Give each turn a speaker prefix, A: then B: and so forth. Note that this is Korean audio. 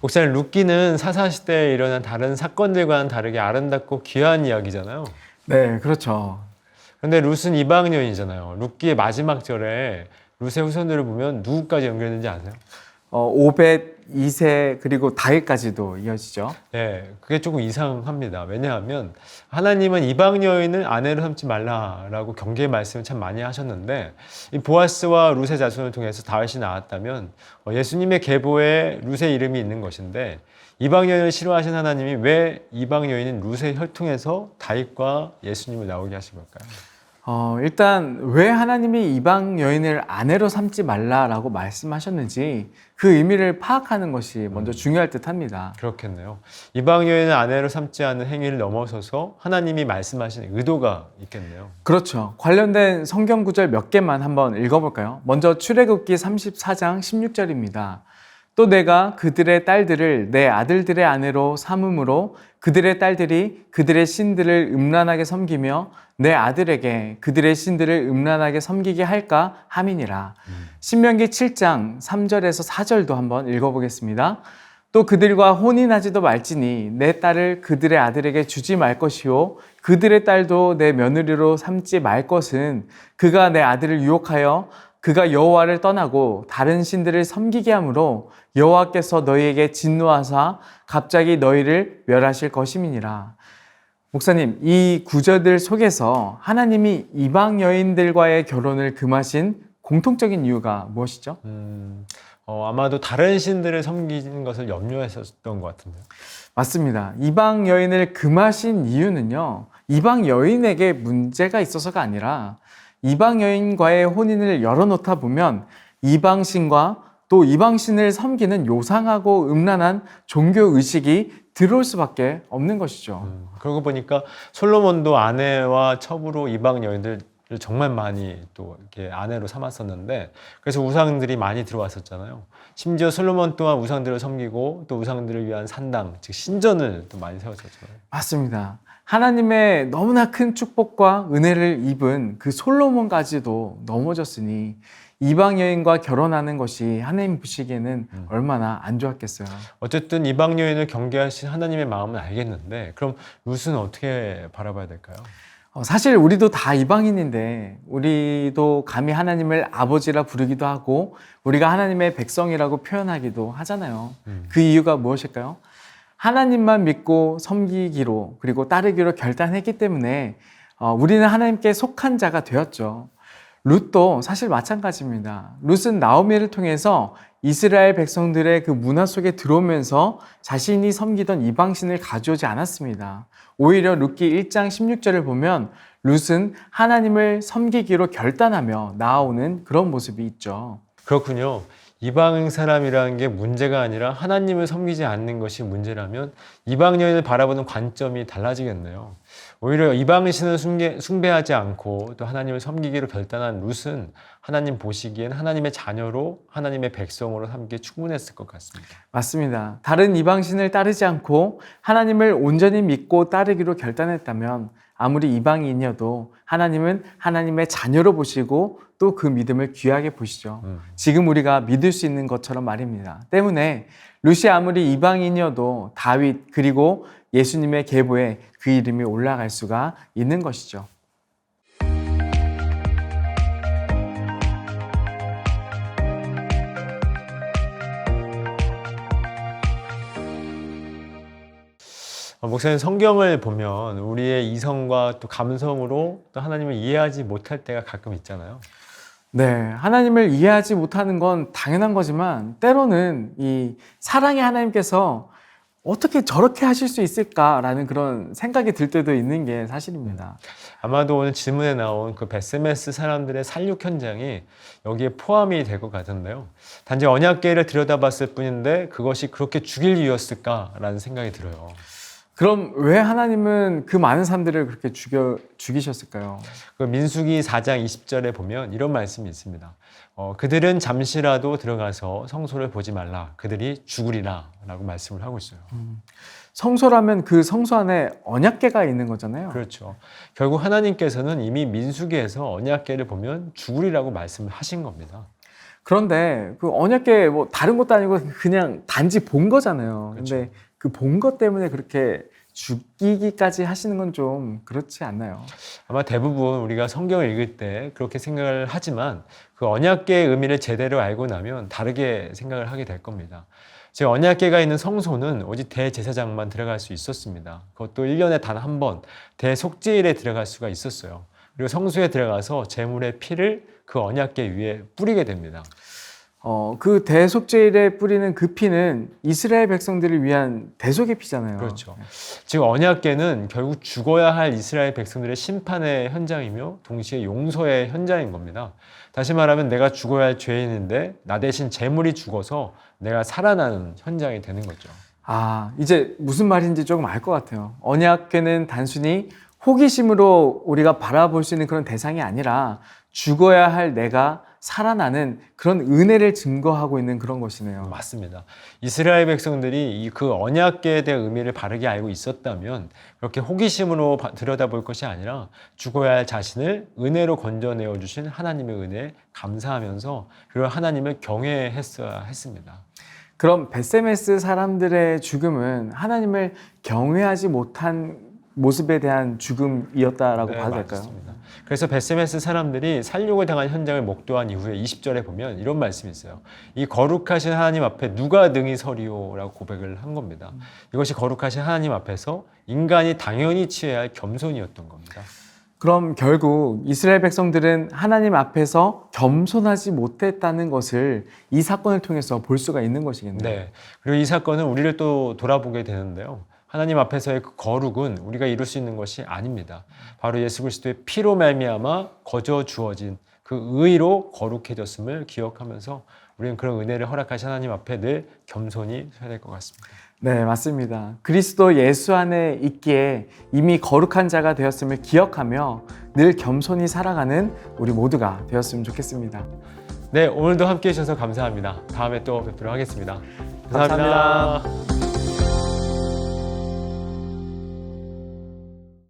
A: 목사님 룻기는 사사 시대에 일어난 다른 사건들과는 다르게 아름답고 귀한 이야기잖아요.
B: 네, 그렇죠.
A: 그런데 룻은 이방 여인이잖아요. 룻기의 마지막 절에 룻의 후손들을 보면 누구까지 연결되는지 아세요?
B: 어, 오벳, 이세 그리고 다윗까지도 이어지죠.
A: 네, 그게 조금 이상합니다. 왜냐하면 하나님은 이방 여인을 아내로 삼지 말라라고 경계의 말씀을 참 많이 하셨는데 이 보아스와 룻의 자손을 통해서 다윗이 나왔다면 어, 예수님의 계보에 룻의 이름이 있는 것인데 이방 여인을 싫어하신 하나님이 왜 이방 여인인 룻의 혈통에서 다윗과 예수님을 나오게 하신 걸까요?
B: 어, 일단 왜 하나님이 이방 여인을 아내로 삼지 말라라고 말씀하셨는지 그 의미를 파악하는 것이 먼저 중요할 듯합니다.
A: 그렇겠네요. 이방 여인을 아내로 삼지 않는 행위를 넘어서서 하나님이 말씀하신 의도가 있겠네요.
B: 그렇죠. 관련된 성경 구절 몇 개만 한번 읽어볼까요? 먼저 출애굽기 34장 16절입니다. 또 내가 그들의 딸들을 내 아들들의 아내로 삼음으로 그들의 딸들이 그들의 신들을 음란하게 섬기며 내 아들에게 그들의 신들을 음란하게 섬기게 할까 함이니라. 신명기 7장 3절에서 4절도 한번 읽어보겠습니다. 또 그들과 혼인하지도 말지니 내 딸을 그들의 아들에게 주지 말 것이요 그들의 딸도 내 며느리로 삼지 말 것은 그가 내 아들을 유혹하여 그가 여호와를 떠나고 다른 신들을 섬기게 하므로 여호와께서 너희에게 진노하사 갑자기 너희를 멸하실 것임이니라. 목사님, 이 구절들 속에서 하나님이 이방 여인들과의 결혼을 금하신 공통적인 이유가 무엇이죠?
A: 음, 어, 아마도 다른 신들을 섬기는 것을 염려했었던 것 같은데요.
B: 맞습니다. 이방 여인을 금하신 이유는요, 이방 여인에게 문제가 있어서가 아니라 이방 여인과의 혼인을 열어놓다 보면 이방신과 또 이방신을 섬기는 요상하고 음란한 종교 의식이 들어올 수밖에 없는 것이죠.
A: 음, 그러고 보니까 솔로몬도 아내와 첩으로 이방 여인들을 정말 많이 또 이렇게 아내로 삼았었는데 그래서 우상들이 많이 들어왔었잖아요. 심지어 솔로몬 또한 우상들을 섬기고 또 우상들을 위한 산당, 즉 신전을 또 많이 세웠었죠.
B: 맞습니다. 하나님의 너무나 큰 축복과 은혜를 입은 그 솔로몬까지도 넘어졌으니 이방 여인과 결혼하는 것이 하나님 보시기에는 얼마나 안 좋았겠어요.
A: 어쨌든 이방 여인을 경계하신 하나님의 마음은 알겠는데 그럼 룻은 어떻게 바라봐야 될까요?
B: 어, 사실 우리도 다 이방인인데 우리도 감히 하나님을 아버지라 부르기도 하고 우리가 하나님의 백성이라고 표현하기도 하잖아요.
A: 음.
B: 그 이유가 무엇일까요? 하나님만 믿고 섬기기로 그리고 따르기로 결단했기 때문에 어, 우리는 하나님께 속한 자가 되었죠. 룻도 사실 마찬가지입니다. 룻은 나오미를 통해서 이스라엘 백성들의 그 문화 속에 들어오면서 자신이 섬기던 이방신을 가져오지 않았습니다. 오히려 룻기 1장 16절을 보면 룻은 하나님을 섬기기로 결단하며 나아오는 그런 모습이 있죠.
A: 그렇군요. 이방 사람이라는 게 문제가 아니라 하나님을 섬기지 않는 것이 문제라면 이방 여인을 바라보는 관점이 달라지겠네요. 오히려 이방 신을 숭배, 숭배하지 않고 또 하나님을 섬기기로 결단한 룻은 하나님 보시기엔 하나님의 자녀로 하나님의 백성으로 삼기에 충분했을 것 같습니다.
B: 맞습니다. 다른 이방 신을 따르지 않고 하나님을 온전히 믿고 따르기로 결단했다면 아무리 이방인이어도 하나님은 하나님의 자녀로 보시고 또 그 믿음을 귀하게 보시죠.
A: 음.
B: 지금 우리가 믿을 수 있는 것처럼 말입니다. 때문에 루시 아무리 이방인이어도 다윗 그리고 예수님의 계보에 그 이름이 올라갈 수가 있는 것이죠.
A: 목사님 성경을 보면 우리의 이성과 또 감성으로 또 하나님을 이해하지 못할 때가 가끔 있잖아요.
B: 네, 하나님을 이해하지 못하는 건 당연한 거지만 때로는 이 사랑의 하나님께서 어떻게 저렇게 하실 수 있을까라는 그런 생각이 들 때도 있는 게 사실입니다.
A: 아마도 오늘 질문에 나온 그 베스메스 사람들의 살육 현장이 여기에 포함이 될 것 같은데요. 단지 언약계를 들여다봤을 뿐인데 그것이 그렇게 죽일 이유였을까라는 생각이 들어요.
B: 그럼 왜 하나님은 그 많은 사람들을 그렇게 죽여 죽이셨을까요?
A: 그 민수기 4장 20절에 보면 이런 말씀이 있습니다. 어, 그들은 잠시라도 들어가서 성소를 보지 말라. 그들이 죽으리라. 라고 말씀을 하고 있어요.
B: 성소라면 그 성소 안에 언약계가 있는 거잖아요.
A: 그렇죠. 결국 하나님께서는 이미 민수기에서 언약계를 보면 죽으리라고 말씀을 하신 겁니다.
B: 그런데 그 언약계 뭐 다른 것도 아니고 그냥 단지 본 거잖아요. 근데 그 본 것 때문에 그렇게 죽이기까지 하시는 건 좀 그렇지 않나요?
A: 아마 대부분 우리가 성경을 읽을 때 그렇게 생각을 하지만 그 언약계의 의미를 제대로 알고 나면 다르게 생각을 하게 될 겁니다. 즉 언약계가 있는 성소는 오직 대제사장만 들어갈 수 있었습니다. 그것도 1년에 단 한 번 대속죄일에 들어갈 수가 있었어요. 그리고 성소에 들어가서 제물의 피를 그 언약계 위에 뿌리게 됩니다.
B: 어, 그 대속죄일에 뿌리는 그 피는 이스라엘 백성들을 위한 대속의 피잖아요.
A: 그렇죠. 즉 언약계는 결국 죽어야 할 이스라엘 백성들의 심판의 현장이며 동시에 용서의 현장인 겁니다. 다시 말하면 내가 죽어야 할 죄인인데 나 대신 제물이 죽어서 내가 살아나는 현장이 되는 거죠.
B: 아, 이제 무슨 말인지 조금 알 것 같아요. 언약궤는 단순히 호기심으로 우리가 바라볼 수 있는 그런 대상이 아니라 죽어야 할 내가 살아나는 그런 은혜를 증거하고 있는 그런 것이네요.
A: 맞습니다. 이스라엘 백성들이 이 그 언약계에 대한 의미를 바르게 알고 있었다면 그렇게 호기심으로 바- 들여다볼 것이 아니라 죽어야 할 자신을 은혜로 건져내어 주신 하나님의 은혜에 감사하면서 그리고 하나님을 경외했어야 했습니다.
B: 그럼 베세메스 사람들의 죽음은 하나님을 경외하지 못한 모습에 대한 죽음이었다라고
A: 네,
B: 봐도 될까요?
A: 맞습니다. 그래서 베세메스 사람들이 살육을 당한 현장을 목도한 이후에 20절에 보면 이런 말씀이 있어요. 이 거룩하신 하나님 앞에 누가 능히 서리오라고 고백을 한 겁니다. 이것이 거룩하신 하나님 앞에서 인간이 당연히 취해야 할 겸손이었던 겁니다.
B: 그럼 결국 이스라엘 백성들은 하나님 앞에서 겸손하지 못했다는 것을 이 사건을 통해서 볼 수가 있는 것이겠네요.
A: 네. 그리고 이 사건은 우리를 또 돌아보게 되는데요. 하나님 앞에서의 그 거룩은 우리가 이룰 수 있는 것이 아닙니다. 바로 예수 그리스도의 피로 말미암아 거저 주어진 그 의로 거룩해졌음을 기억하면서 우리는 그런 은혜를 허락하신 하나님 앞에 늘 겸손히 서야 될 것 같습니다.
B: 네, 맞습니다. 그리스도 예수 안에 있기에 이미 거룩한 자가 되었음을 기억하며 늘 겸손히 살아가는 우리 모두가 되었으면 좋겠습니다.
A: 네, 오늘도 함께 해주셔서 감사합니다. 다음에 또 뵙도록 하겠습니다
B: 감사합니다.
A: 감사합니다.